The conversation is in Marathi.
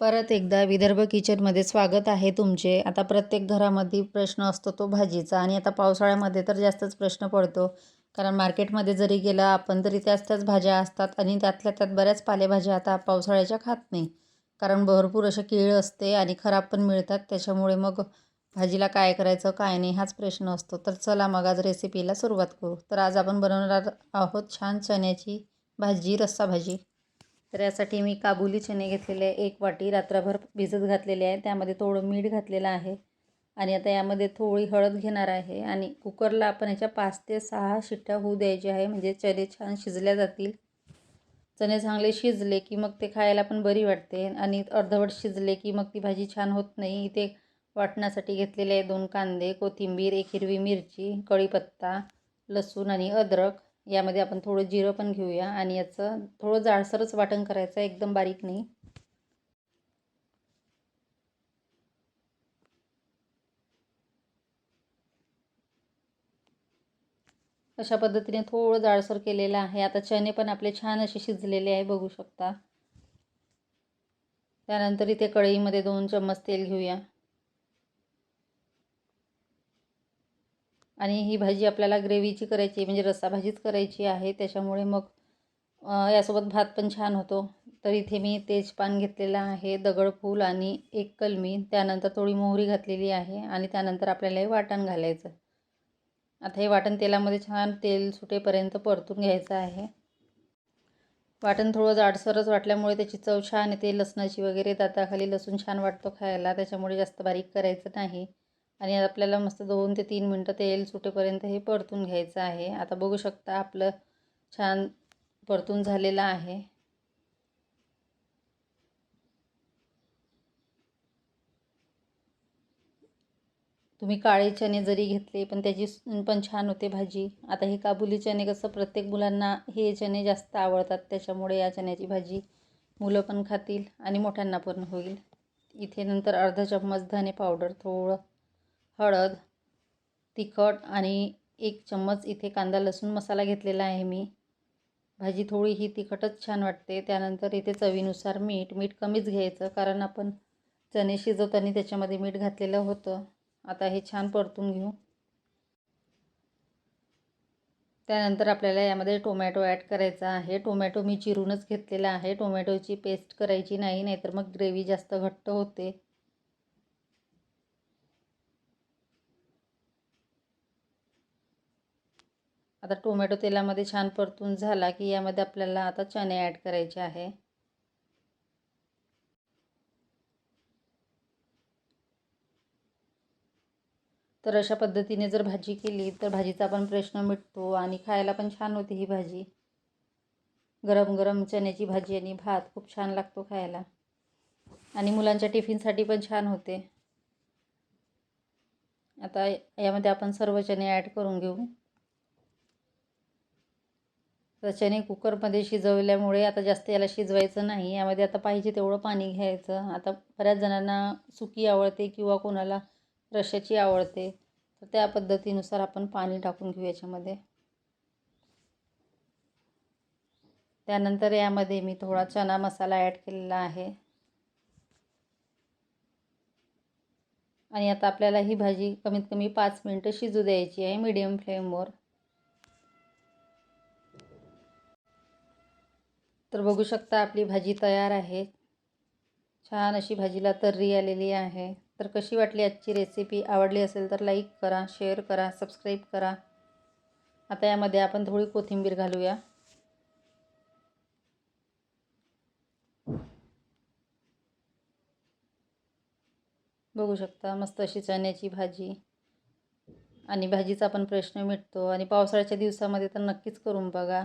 परत एकदा विदर्भ किचनमध्ये स्वागत आहे तुमचे. आता प्रत्येक घरामध्ये प्रश्न असतो तो भाजीचा आणि आता पावसाळ्यामध्ये तर जास्तच प्रश्न पडतो. कारण मार्केटमध्ये जरी गेलं आपण तरी त्याच त्याच भाज्या असतात आणि त्यातल्या त्यात बऱ्याच पालेभाज्या आता पावसाळ्याच्या खात नाही. कारण भरपूर अशा किळ असते आणि खराब पण मिळतात. त्याच्यामुळे मग भाजीला काय करायचं काय नाही हाच प्रश्न असतो. तर चला मग आज रेसिपीला सुरुवात करू. तर आज आपण बनवणार आहोत छान चण्याची भाजी रस्सा भाजी. तर यासाठी मी काबुली चणे घेतलेले आहे एक वाटी रात्रभर भिजत घातलेले आहे. त्यामध्ये थोडं मीठ घातलेलं आहे. आणि आता यामध्ये थोडी हळद घेणार आहे. आणि कुकरला आपण याच्या पाच ते सहा शिट्ट्या होऊ द्यायच्या आहे. म्हणजे चणे छान शिजल्या जातील. चणे चांगले शिजले की मग ते खायला पण बरी वाटते. आणि अर्धवट शिजले की मग ती भाजी छान होत नाही. इथे वाटण्यासाठी घेतलेले आहे दोन कांदे कोथिंबीर एक हिरवी मिरची कढीपत्ता लसूण आणि अद्रक. यामध्ये आपण थोडं जिरं पण घेऊया आणि याचं थोडं जाडसरच वाटण करायचं आहे एकदम बारीक नाही. अशा पद्धतीने थोडं जाडसर केलेलं आहे. आता चणे पण आपले छान असे शिजलेले आहे बघू शकता. त्यानंतर इथे कढईमध्ये दोन चम्मच तेल घेऊया. आणि ही भाजी आपल्याला ग्रेव्हीची करायची म्हणजे रस्सा भाजीच करायची आहे. त्याच्यामुळे मग यासोबत भात पण छान होतो. तर इथे मी तेजपान घेतलेलं आहे दगडफूल आणि एक कलमी. त्यानंतर थोडी मोहरी घातलेली आहे आणि त्यानंतर आपल्याला हे वाटण घालायचं. आता हे वाटण तेलामध्ये छान तेल सुटेपर्यंत परतून घ्यायचं आहे. वाटण थोडं जाडसरच वाटल्यामुळे त्याची चव छान येते. लसणाची वगैरे दाताखाली लसूण छान वाटतो खायला. त्याच्यामुळे जास्त बारीक करायचं नाही. आणि आपल्याला मस्त दोन ते तीन मिनटं तेल सुटेपर्यंत हे परतून घ्यायचं आहे. आता बघू शकता आपलं छान परतून झालेलं आहे. तुम्ही काळे चणे जरी घेतले पण त्याची पण छान होते भाजी. आता हे काबुली चणे कसं प्रत्येक मुलांना हे चणे जास्त आवडतात त्याच्यामुळे या चण्याची भाजी मुलं पण खातील आणि मोठ्यांना पण होईल. इथे नंतर अर्धा चम्मच धने पावडर थोडं हळद तिखट आणि एक चम्मच इथे कांदा लसूण मसाला घेतलेला आहे मी. भाजी थोडी ही तिखटच छान वाटते. त्यानंतर इथे चवीनुसार मीठ मीठ कमीच घ्यायचं कारण आपण चणे शिजवताना त्याच्यामध्ये मीठ घातलेलं होतं. आता हे छान परतून घेऊ. त्यानंतर आपल्याला यामध्ये टोमॅटो ॲड करायचा आहे. टोमॅटो मी चिरूनच घेतलेला आहे. टोमॅटोची पेस्ट करायची नाही नाहीतर मग ग्रेव्ही जास्त घट्ट होते. आता टोमॅटो तेलामध्ये छान परतून झाला की यामध्ये आपल्याला आता चणे ॲड करायचे आहे. तर अशा पद्धतीने जर भाजी केली तर भाजीचा पण प्रश्न मिटतो आणि खायला पण छान होते ही भाजी. गरम गरम चण्याची भाजी आणि भात खूप छान लागतो खायला. आणि मुलांच्या टिफिनसाठी पण छान होते. आता यामध्ये आपण सर्व चणे ॲड करून घेऊ. चणे कुकरमध्ये शिजवल्यामुळे आता जास्त याला शिजवायचं नाही. यामध्ये आता पाहिजे तेवढं पाणी घ्यायचं. आता बऱ्याच जणांना सुकी आवडते किंवा कोणाला रश्याची आवडते. तर त्या पद्धतीनुसार आपण पाणी टाकून घेऊ याच्यामध्ये. त्यानंतर यामध्ये मी थोडा चना मसाला ॲड केलेला आहे. आणि आता आपल्याला ही भाजी कमीत कमी पाच मिनटं शिजू द्यायची आहे मीडियम फ्लेमवर तर बघू शकता आपली भाजी तयार आहे. छान अशी भाजीला तर्री आलेली आहे. तर कशी वाटली आजची रेसिपी आवडली असेल तर लाईक करा शेअर करा सबस्क्राईब करा. आता यामध्ये आपण थोडी कोथिंबीर घालूया. बघू शकता मस्त अशी चण्याची भाजी. आणि भाजीचा पण प्रश्न मिटतो. आणि पावसाळ्याच्या दिवसामध्ये तर नक्कीच करून बघा.